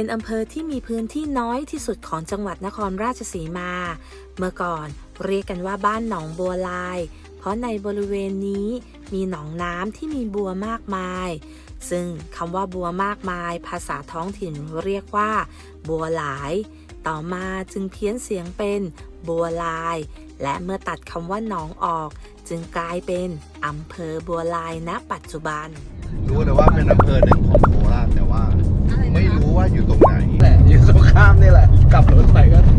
เป็นอำเภอที่มีพื้นที่น้อยที่สุดของจังหวัดนครราชสีมา เมื่อก่อนเรียกกันว่าบ้านหนองบัวลาย เพราะในบริเวณนี้มีหนองน้ำที่มีบัวมากมาย ซึ่งคำว่าบัวมากมาย ภาษาท้องถิ่นเรียกว่า บัวหลาย ต่อมาจึงเพี้ยนเสียงเป็นบัวลาย และเมื่อตัดคำว่าหนองออก จึงกลายเป็นอำเภอบัวลายณปัจจุบัน รู้แต่ว่าเป็นอำเภอหนึ่งของโคราชแต่ว่า รู้ว่าอยู่ตรงไหน แหละอยู่ตรงข้ามนี่แหละ กลับรถไปก็ถึง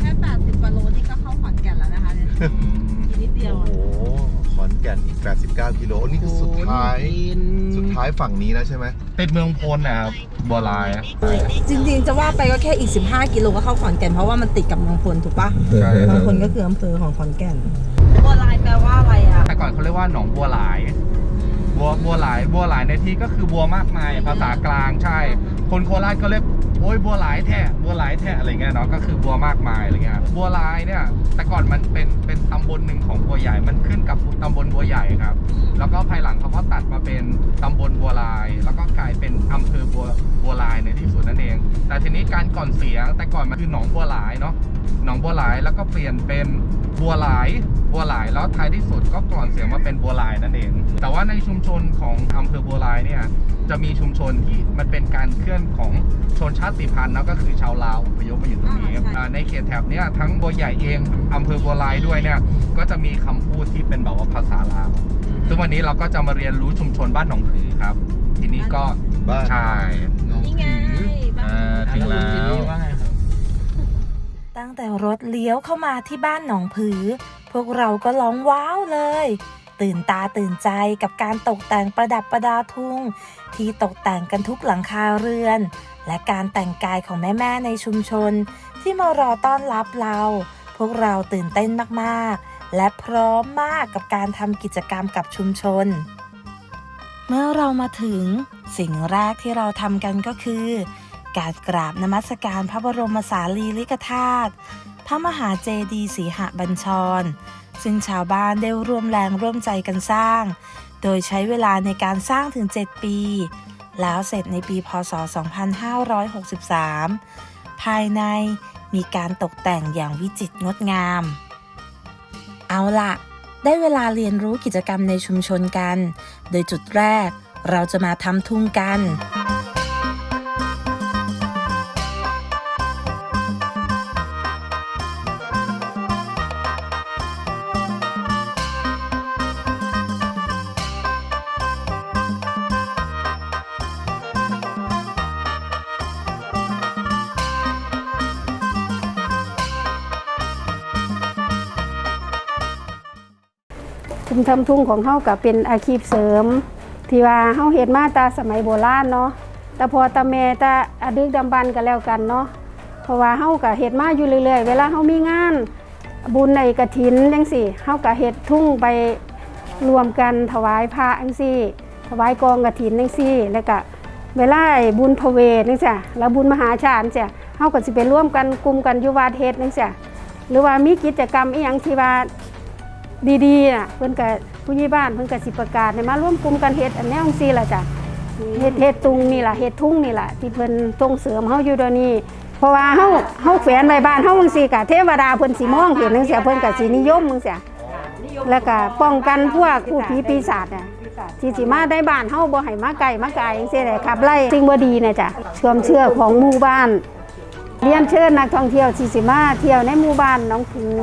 แค่ 80กว่าโลนี่ก็เข้าขอนแก่นแล้วนะคะเนี่ยอีกนิดเดียวโอ้โหขอนแก่นอีก 89 กิโลนี่คือสุดท้าย สุดท้ายฝั่งนี้แล้วใช่ไหมติดเมืองพลนะครับบัวลายอะจริงๆ จะว่าไปก็แค่อีก 15 กิโลก็เข้าขอนแก่น เพราะว่ามันติดกับเมืองพลถูกปะใช่เมืองพลก็คืออำเภอของขอนแก่น บัวลายแปลว่าอะไรอะแต่ก่อนเขาเรียกว่าหนองบัวหลาย บัวบัวหลายบัวหลายในที่ก็คือบัวมากมายภาษากลางใช่ คนโคราชก็เรียกโอ้ยบัวหลายแท้บัวหลายแท้อะไรเงี้ยเนาะก็คือบัวมากมายอะไรเงี้ยบัวลายเนี่ยแต่ก่อนมันเป็นเป็นตำบลหนึ่งของบัวใหญ่มันขึ้นกับตำบลบัวใหญ่ครับ แล้วก็ภายหลังเขาก็ตัดมาเป็นตำบลบัวลาย แล้วก็กลายเป็นอำเภอบัวบัวลายในที่สุดนั่นเอง แต่ทีนี้การก่อนเสียงแต่ก่อนมันคือหนองบัวหลายเนาะหนองบัวหลายแล้วก็เปลี่ยนเป็น บัวหลายบัวหลายแล้วท้ายที่สุดก็ก่อนเสียงมาเป็นบัวลายนั่นเอง แต่ว่าในชุมชนของอำเภอบัวลายเนี่ยจะมีชุมชนที่มันเป็นการเคลื่อนของชนชาติพันธุ์แล้วก็คือชาวลาวอพยพมาอยู่ตรงนี้อ่าใช่อ่าในเขตแถบเนี้ยทั้งบัวใหญ่เองอำเภอบัวลายด้วยเนี่ยก็จะมีคำพูดที่เป็นแบบว่าภาษาลาวซึ่งวันนี้เราก็จะมาเรียนรู้ชุมชนบ้านหนองผือครับ ทีนี้ก็บ้านใช่นี่ไงบ้าอ่านถึงแล้ว ตั้งแต่รถเลี้ยวเข้ามาที่บ้านหนองผือ พวกเราก็ร้องว้าวเลย ตื่นตาตื่นใจกับการตกแต่งประดับประดาทุ่ง ที่ตกแต่งกันทุกหลังคาเรือน และการแต่งกายของแม่ๆในชุมชน ที่มารอต้อนรับเรา พวกเราตื่นเต้นมากๆ และพร้อมมากกับการทำกิจกรรมกับชุมชน เมื่อเรามาถึง สิ่งแรกที่เราทำกันก็คือ การกราบนมัสการพระบรมสารีริกธาตุพระมหาเจดีย์ศรีหบัญชร ซึ่งชาวบ้านได้ร่วมแรงร่วมใจกันสร้าง โดยใช้เวลาในการสร้างถึง 7 ปี แล้วเสร็จในปีพศ 2563 ภายในมีการตกแต่งอย่างวิจิตรงดงาม เอาล่ะได้เวลาเรียนรู้กิจกรรมในชุมชนกัน โดยจุดแรกเราจะมาทำทุ่งกัน ทำทุ่งของเฮาก็เป็นอาชีพเสริม ที่ว่าเฮาเฮ็ดมาตาสมัยโบราณเนาะแต่พอตาแม่ตาอดึกดำบรรพ์ก็แล้วกันเนาะเพราะว่าเฮาก็เฮ็ดมาอยู่เรื่อยๆ เวลาเฮามีงาน บุญในกฐินจังซี่เฮาก็เฮ็ดทุ่งไปรวมกันถวายพระจังซี่ ถวายกองกฐินจังซี่ แล้วก็เวลาไอ้บุญพระเวทจังซี่แล้วบุญมหาชาติจังซี่เฮาก็สิไปร่วมกันกลุ่มกันอยู่วัดเฮ็ดจังซี่หรือว่ามีกิจกรรมอีหยังที่ว่า ดีๆน่ะเพิ่นก็ผู้ใหญ่บ้านเพิ่นก็สิประกาศให้มาร่วมกลุ่มกันเฮ็ดอันแนวจังซี่ล่ะจ้ะเฮ็ดเฮ็ดตุงนี่ล่ะเฮ็ดทุ่งนี่ล่ะที่เพิ่นส่งเสริมเฮาอยู่เดี๋ยวนี้ เพราะว่าเฮาเฮาแขวนไว้บ้านเฮาจังซี่ก็เทวดาเพิ่นสิมองเห็นจังซี่เพิ่นก็สินิยมจังซี่แล้วก็ป้องกันพวกผู้ผีปีศาจน่ะที่สิมาได้บ้านเฮาบ่ให้มาไกลมาไกลจังซี่แหละขับไล่สิ่งบ่ดีน่ะจ้ะความเชื่อของหมู่บ้าน เรียนเชิญนักท่องเที่ยวที่สิมาเที่ยวในหมู่บ้านน้องผือ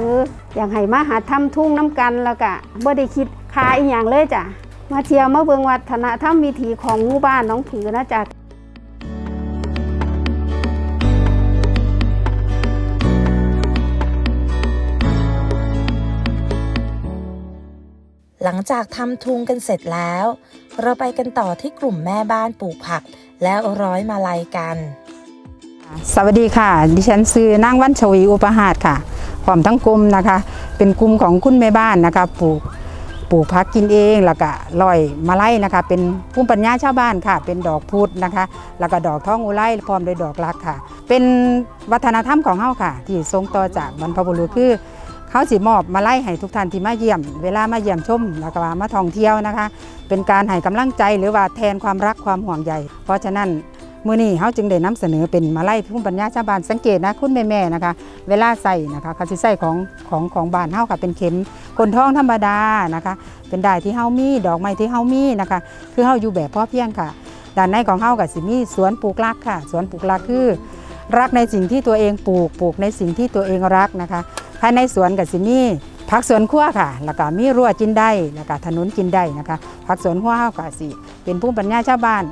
อยากให้มาหาทำทุ่งน้ำกันแล้วก็บ่ได้คิดค่าอีหยังเลยจ้ะมาเที่ยวมาเบิงวัฒนธรรมวิถีของหมู่บ้านน้องผือนะจ๊ะหลังจากทำทุงกันเสร็จแล้ว เราไปกันต่อที่กลุ่มแม่บ้านปลูกผัก แล้วร้อยมาลัยกัน สวัสดีค่ะ ดิฉันซื้อนางวันชวีอุปหาสค่ะพร้อมทั้งกลุ่มนะคะ เป็นกลุ่มของคุณแม่บ้านนะคะปลูกปลูกพักกินเองแล้วก็ลอยมาไล่นะคะ เป็นภูมิปัญญาชาวบ้านค่ะ เป็นดอกพุธนะคะ แล้วก็ดอกท้องอุไรพร้อมด้วยดอกรักค่ะ เป็นวัฒนธรรมของเฮาค่ะ ที่ทรงต่อจากบรรพบุรุษคือเขาสิมอบมาไล่ให้ทุกท่านที่มาเยี่ยม เวลามาเยี่ยมชมแล้วก็มาท่องเที่ยวนะคะ เป็นการให้กำลังใจหรือว่าแทนความรักความห่วงใยเพราะฉะนั้น มื้อนี้เฮาจึงได้นำเสนอเป็นมาไลัยภูมิปัญญาชาวบ้านสังเกตนะคุณแม่ๆนะคะ เวลาใส่นะคะเขาสิใส่ของของของบ้านเฮาค่ะเป็นเข็มคนท้องธรรมดานะคะ เป็นได้ที่เฮามีดอกไม้ที่เฮามีนะคะ คือเฮาอยู่แบบพอเพียงค่ะด้านในของเฮาก็สิมีสวนปลูกรักค่ะ สวนปลูกรักคือรักในสิ่งที่ตัวเองปลูกปลูกในสิ่งที่ตัวเองรักนะคะภายในสวนก็สิมีผักสวนครัวค่ะ แล้วก็มีรั้วกินได้แล้วก็ถนนกินได้นะคะผักสวนครัวเฮาก็สิเป็นภูมิปัญญาชาวบ้าน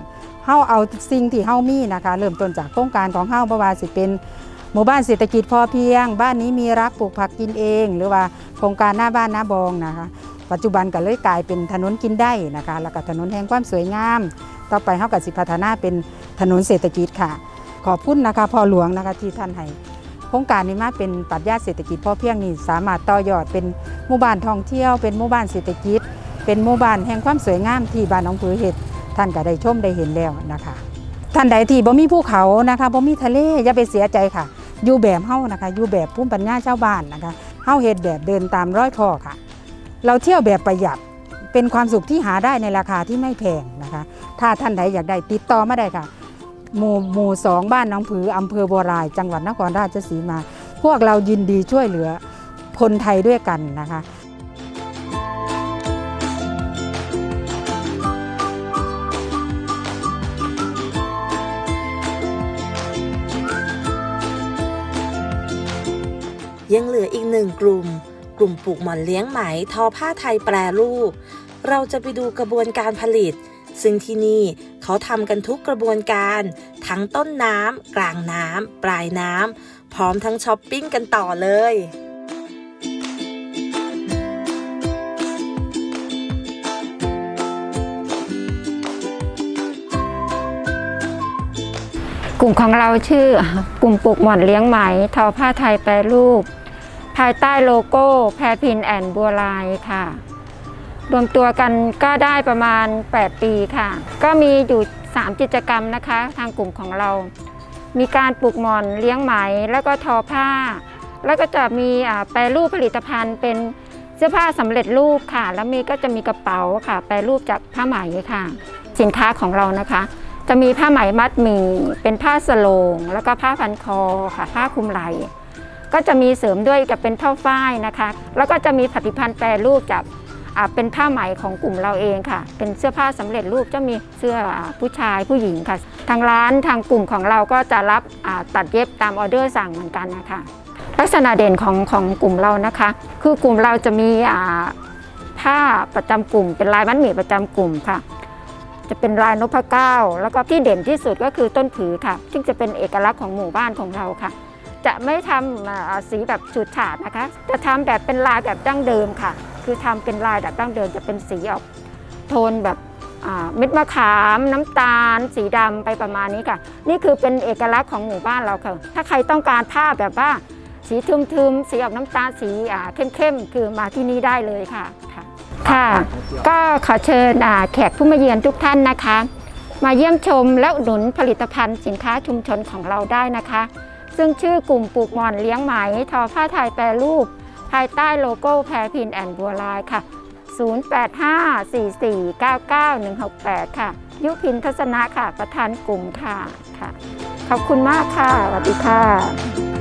เฮาเอาสิ่งที่เฮามีนะคะ เริ่มต้นจากโครงการของเฮาบ่ว่าสิเป็นหมู่บ้านเศรษฐกิจพอเพียง บ้านนี้มีรักปลูกผักกินเอง หรือว่าโครงการหน้าบ้านหน้าบองนะคะ ปัจจุบันก็เลยกลายเป็นถนนกินได้นะคะ แล้วก็ถนนแห่งความสวยงาม ต่อไปเฮาก็สิพัฒนาเป็นถนนเศรษฐกิจค่ะ ขอบคุณนะคะพ่อหลวงนะคะที่ท่านให้โครงการนี้มาเป็นปรัชญาเศรษฐกิจพอเพียงนี่สามารถต่อยอดเป็นหมู่บ้านท่องเที่ยว เป็นหมู่บ้านเศรษฐกิจ เป็นหมู่บ้านแห่งความสวยงามที่บ้านหนองผือเห็ด ท่านก็ได้ชมได้เห็นแล้วนะคะ ท่านใดที่บ่มีภูเขานะคะบ่มีทะเลอย่าไปเสียใจค่ะ อยู่แบบเฮานะคะ อยู่แบบภูมิปัญญาชาวบ้านนะคะเฮาเฮ็ดแบบเดินตามร้อยพ่อค่ะ เราเที่ยวแบบประหยัดเป็นความสุขที่หาได้ในราคาที่ไม่แพงนะคะ ถ้าท่านใดอยากได้ติดต่อมาได้ค่ะ หมู่หมู่สองบ้านหน้องผืออำเภอบัวราย จังหวัดนครราชสีมา พวกเรายินดีช่วยเหลือคนไทยด้วยกันนะคะ ยังเหลืออีกหนึ่งกลุ่ม กลุ่มปลูกหมอนเลี้ยงไหมทอผ้าไทยแปรรูป เราจะไปดูกระบวนการผลิต ซึ่งที่นี่เขาทำกันทุกกระบวนการ ทั้งต้นน้ำกลางน้ำปลายน้ำพร้อมทั้งช้อปปิ้งกันต่อเลยกลุ่มของเราชื่อกลุ่มปลูกหม่อนเลี้ยงไหม ทอผ้าไทยแปรรูป ภายใต้โลโก้แพรพินแอนบัวลายค่ะ รวมตัวกันก็ได้ประมาณ 8 ปีค่ะ ก็มีอยู่ 3 กิจกรรมนะคะ ทางกลุ่มของเรา มีการปลูกหมอนเลี้ยงไหม แล้วก็ทอผ้า แล้วก็จะมีแปรรูปผลิตภัณฑ์เป็นเสื้อผ้าสำเร็จรูปค่ะ แล้วมีก็จะมีกระเป๋าค่ะ แปรรูปจากผ้าไหมค่ะ สินค้าของเรานะคะ จะมีผ้าไหมมัดหมี่เป็นผ้าสโลง แล้วก็ผ้าพันคอค่ะ ผ้าคลุมไหล่ ก็จะมีเสริมด้วยกับเป็นเท่าฝ้ายนะคะ แล้วก็จะมีผลิตภัณฑ์แปรรูปจากเป็นผ้าไหมของกลุ่มเราเองค่ะ เป็นเสื้อผ้าสำเร็จรูปจะมีเสื้อผู้ชายผู้หญิงค่ะ ทางร้านทางกลุ่มของเราก็จะรับตัดเย็บตามออเดอร์สั่งเหมือนกันนะคะ ลักษณะเด่นของของกลุ่มเรานะคะ คือกลุ่มเราจะมีผ้าประจำกลุ่ม เป็นลายมัดหมี่ประจำกลุ่มค่ะ จะเป็นลายนพเก้า แล้วก็ที่เด่นที่สุดก็คือต้นผือค่ะ ซึ่งจะเป็นเอกลักษณ์ของหมู่บ้านของเราค่ะ จะไม่ทำอ่าสีแบบฉูดฉาดนะคะ จะทำแบบเป็นลายแบบดั้งเดิมค่ะ คือทำเป็นลายแบบดั้งเดิมจะเป็นสีออกโทนแบบเม็ดมะขามน้ำตาล สีดำไปประมาณนี้ค่ะ นี่คือเป็นเอกลักษณ์ของหมู่บ้านเราค่ะ ถ้าใครต้องการผ้าแบบว่าสีทึมๆ สีออกน้ำตาลสีเข้มๆ คือมาที่นี่ได้เลยค่ะค่ะค่ะก็ขอเชิญแขกผู้มาเยือนทุกท่านนะคะ มาเยี่ยมชมและอุดหนุนผลิตภัณฑ์สินค้าชุมชนของเราได้นะคะ ซึ่งชื่อกลุ่มปลูกหมอนเลี้ยงไหม ทอผ้าไทยแปรรูป ภายใต้โลโก้แพรพินแอนบัวลายค่ะ 0854499168 ค่ะ ยุพินทัศนะค่ะ ประธานกลุ่มค่ะค่ะ ขอบคุณมากค่ะสวัสดีค่ะ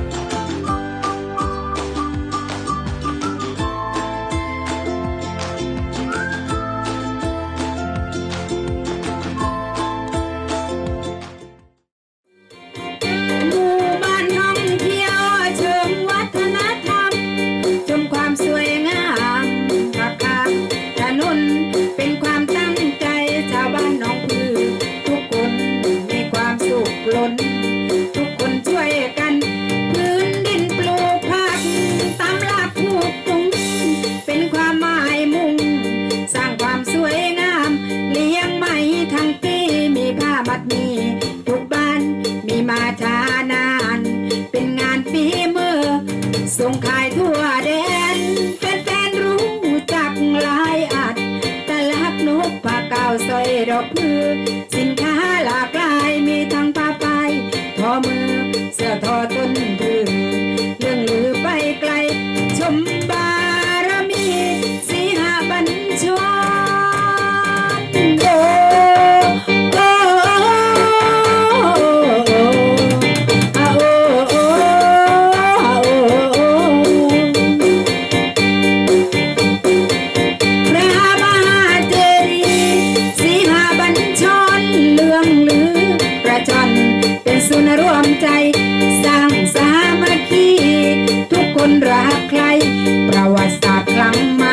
ส่งขายทั่วแดนแฟนๆรู้จักหลายอัดตลักนกผ้าเก่าสอยดอกพือ สินค้าหลากหลายมีทั้งผ้าไปทอมือเสื้อทอ รักใคร ประวัติศาสตร์ครั้งใหม่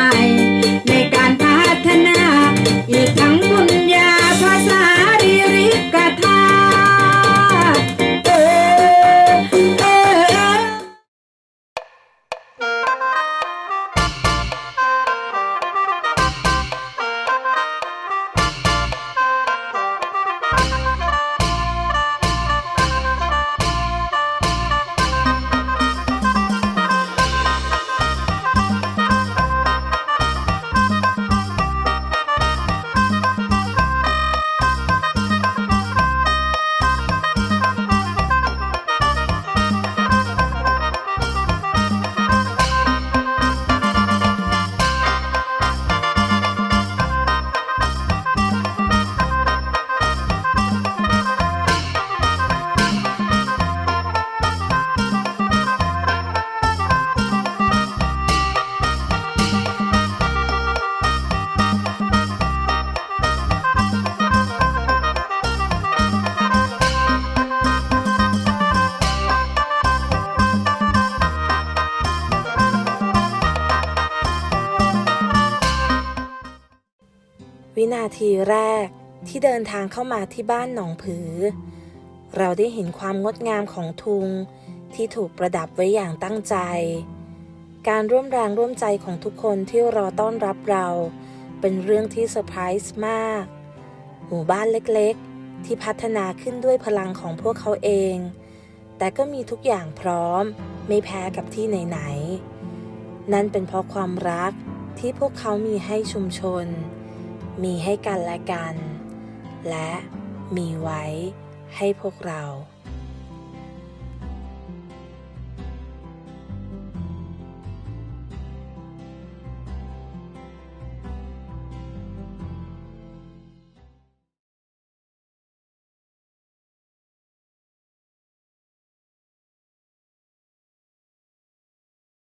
นาทีแรกที่เดินทางเข้ามาที่บ้านหนองผือ เราได้เห็นความงดงามของทุงที่ถูกประดับไว้อย่างตั้งใจ การร่วมแรงร่วมใจของทุกคนที่รอต้อนรับเรา เป็นเรื่องที่เซอร์ไพรส์มาก หมู่บ้านเล็กๆ ที่พัฒนาขึ้นด้วยพลังของพวกเขาเอง แต่ก็มีทุกอย่างพร้อม ไม่แพ้กับที่ไหนๆ นั่นเป็นเพราะความรักที่พวกเขามีให้ชุมชน มีให้กันและกัน และมีไว้ให้พวกเรา